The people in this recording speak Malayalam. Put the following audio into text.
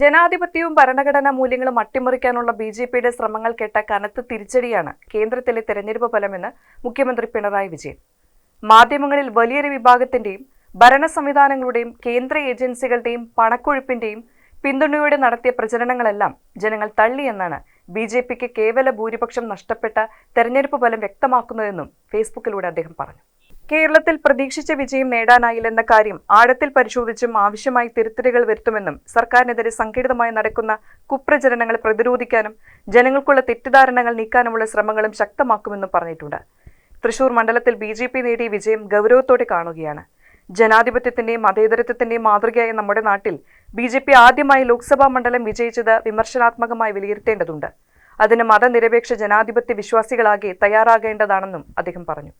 ജനാധിപത്യവും ഭരണഘടനാ മൂല്യങ്ങളും അട്ടിമറിക്കാനുള്ള ബി ജെ പിയുടെ ശ്രമങ്ങൾ കേട്ട കനത്ത തിരിച്ചടിയാണ് കേന്ദ്രത്തിലെ തെരഞ്ഞെടുപ്പ് ഫലമെന്ന് മുഖ്യമന്ത്രി പിണറായി വിജയൻ. മാധ്യമങ്ങളിൽ വലിയൊരു വിഭാഗത്തിന്റെയും ഭരണ സംവിധാനങ്ങളുടെയും കേന്ദ്ര ഏജൻസികളുടെയും പണക്കൊഴുപ്പിന്റെയും പിന്തുണയോടെ നടത്തിയ പ്രചരണങ്ങളെല്ലാം ജനങ്ങൾ തള്ളിയെന്നാണ് ബി ജെ പിക്ക് കേവല ഭൂരിപക്ഷം നഷ്ടപ്പെട്ട തെരഞ്ഞെടുപ്പ് ഫലം വ്യക്തമാക്കുന്നതെന്നും ഫേസ്ബുക്കിലൂടെ അദ്ദേഹം പറഞ്ഞു. കേരളത്തിൽ പ്രതീക്ഷിച്ച വിജയം നേടാനായില്ലെന്ന കാര്യം ആഴത്തിൽ പരിശോധിച്ചും ആവശ്യമായി തിരുത്തലുകൾ വരുത്തുമെന്നും സർക്കാരിനെതിരെ സംഘടിതമായി നടക്കുന്ന കുപ്രചരണങ്ങൾ പ്രതിരോധിക്കാനും ജനങ്ങൾക്കുള്ള തെറ്റിദ്ധാരണകൾ നീക്കാനുമുള്ള ശ്രമങ്ങളും ശക്തമാക്കുമെന്നും പറഞ്ഞിട്ടുണ്ട്. തൃശൂർ മണ്ഡലത്തിൽ ബി ജെ പി നേടിയ വിജയം ഗൗരവത്തോടെ കാണുകയാണ്. ജനാധിപത്യത്തിന്റെയും മതേതരത്വത്തിന്റെയും മാതൃകയായ നമ്മുടെ നാട്ടിൽ ബി ജെ പി ആദ്യമായി ലോക്സഭാ മണ്ഡലം വിജയിച്ചത് വിമർശനാത്മകമായി വിലയിരുത്തേണ്ടതുണ്ട്. അതിന് മതനിരപേക്ഷ ജനാധിപത്യ വിശ്വാസികളാകെ തയ്യാറാകേണ്ടതാണെന്നും അദ്ദേഹം പറഞ്ഞു.